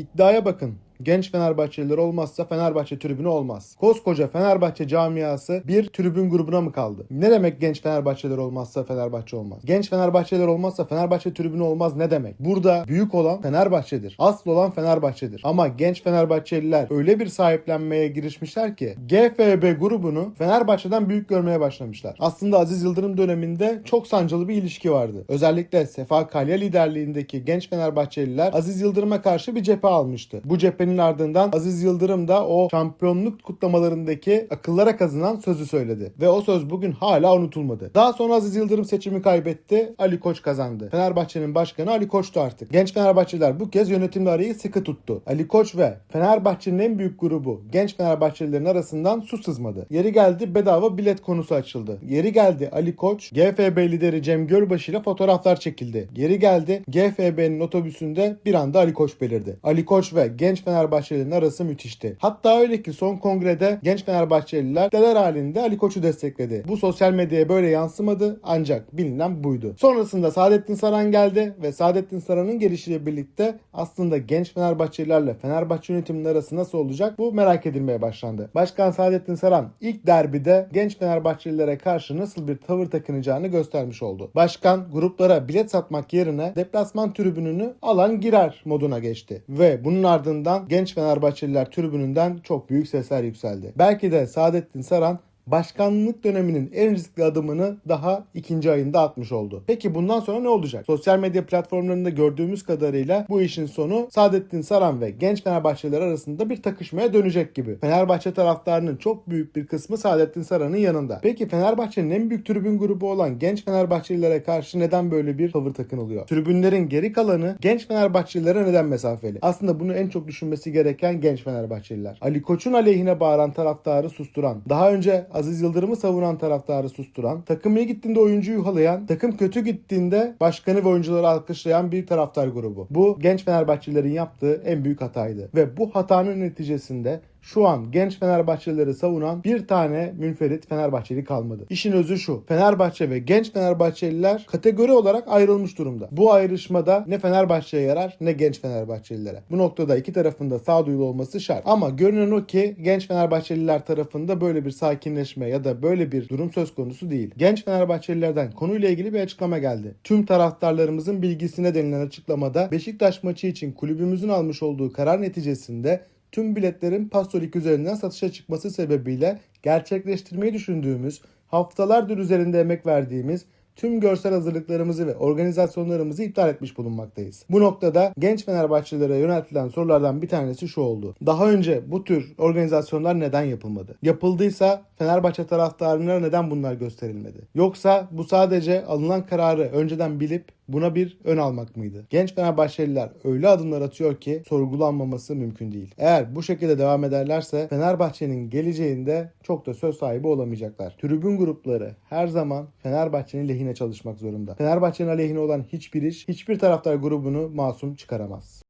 İddiaya bakın. Genç Fenerbahçeliler olmazsa Fenerbahçe tribünü olmaz. Koskoca Fenerbahçe camiası bir tribün grubuna mı kaldı? Ne demek genç Fenerbahçeler olmazsa Fenerbahçe olmaz? Genç Fenerbahçeler olmazsa Fenerbahçe tribünü olmaz ne demek? Burada büyük olan Fenerbahçe'dir. Asıl olan Fenerbahçe'dir. Ama genç Fenerbahçeliler öyle bir sahiplenmeye girişmişler ki GFB grubunu Fenerbahçe'den büyük görmeye başlamışlar. Aslında Aziz Yıldırım döneminde çok sancılı bir ilişki vardı. Özellikle Sefa Kalya liderliğindeki genç Fenerbahçeliler Aziz Yıldırım'a karşı bir cephe almıştı. Bu cephenin ardından Aziz Yıldırım da o şampiyonluk kutlamalarındaki akıllara kazınan sözü söyledi. Ve o söz bugün hala unutulmadı. Daha sonra Aziz Yıldırım seçimi kaybetti. Ali Koç kazandı. Fenerbahçe'nin başkanı Ali Koç'tu artık. Genç Fenerbahçeliler bu kez yönetimle arayı sıkı tuttu. Ali Koç ve Fenerbahçe'nin en büyük grubu genç Fenerbahçelilerin arasından su sızmadı. Yeri geldi bedava bilet konusu açıldı. Yeri geldi Ali Koç, GFB lideri Cem Gölbaşı ile fotoğraflar çekildi. Yeri geldi GFB'nin otobüsünde bir anda Ali Koç belirdi. Ali Koç ve genç Fenerbahçelilerin arası müthişti. Hatta öyle ki son kongrede genç Fenerbahçeliler deler halinde Ali Koç'u destekledi. Bu sosyal medyaya böyle yansımadı ancak bilinen buydu. Sonrasında Saadettin Saran geldi ve Saadettin Saran'ın gelişiyle birlikte aslında genç Fenerbahçelilerle Fenerbahçe yönetiminin arası nasıl olacak bu merak edilmeye başlandı. Başkan Saadettin Saran ilk derbide genç Fenerbahçelilere karşı nasıl bir tavır takınacağını göstermiş oldu. Başkan gruplara bilet satmak yerine deplasman tribününü alan girer moduna geçti. Ve bunun ardından genç Fenerbahçeliler tribününden çok büyük sesler yükseldi. Belki de Saadettin Saran başkanlık döneminin en riskli adımını daha ikinci ayında atmış oldu. Peki bundan sonra ne olacak? Sosyal medya platformlarında gördüğümüz kadarıyla bu işin sonu Saadettin Saran ve genç Fenerbahçeliler arasında bir takışmaya dönecek gibi. Fenerbahçe taraftarının çok büyük bir kısmı Saadettin Saran'ın yanında. Peki Fenerbahçe'nin en büyük tribün grubu olan genç Fenerbahçelilere karşı neden böyle bir tavır takınılıyor? Tribünlerin geri kalanı genç Fenerbahçelilere neden mesafeli? Aslında bunu en çok düşünmesi gereken genç Fenerbahçeliler. Ali Koç'un aleyhine bağıran taraftarı susturan, daha önce Aziz Yıldırım'ı savunan taraftarı susturan, takım iyi gittiğinde oyuncuyu yuhalayan, takım kötü gittiğinde başkanı ve oyuncuları alkışlayan bir taraftar grubu. Bu genç Fenerbahçelilerin yaptığı en büyük hataydı. Ve bu hatanın neticesinde şu an genç Fenerbahçelileri savunan bir tane münferit Fenerbahçeli kalmadı. İşin özü şu. Fenerbahçe ve genç Fenerbahçeliler kategori olarak ayrılmış durumda. Bu ayrışmada ne Fenerbahçe'ye yarar ne genç Fenerbahçelilere. Bu noktada iki tarafında sağduyulu olması şart. Ama görünen o ki genç Fenerbahçeliler tarafında böyle bir sakinleşme ya da böyle bir durum söz konusu değil. Genç Fenerbahçelilerden konuyla ilgili bir açıklama geldi. Tüm taraftarlarımızın bilgisine denilen açıklamada Beşiktaş maçı için kulübümüzün almış olduğu karar neticesinde tüm biletlerin Pastorik üzerinden satışa çıkması sebebiyle gerçekleştirmeyi düşündüğümüz, haftalardır üzerinde emek verdiğimiz tüm görsel hazırlıklarımızı ve organizasyonlarımızı iptal etmiş bulunmaktayız. Bu noktada genç Fenerbahçelilere yöneltilen sorulardan bir tanesi şu oldu. Daha önce bu tür organizasyonlar neden yapılmadı? Yapıldıysa Fenerbahçe taraftarına neden bunlar gösterilmedi? Yoksa bu sadece alınan kararı önceden bilip buna bir ön almak mıydı? Genç Fenerbahçeliler öyle adımlar atıyor ki sorgulanmaması mümkün değil. Eğer bu şekilde devam ederlerse Fenerbahçe'nin geleceğinde çok da söz sahibi olamayacaklar. Tribün grupları her zaman Fenerbahçe'nin lehine çalışmak zorunda. Fenerbahçe'nin aleyhine olan hiçbir iş hiçbir taraftar grubunu masum çıkaramaz.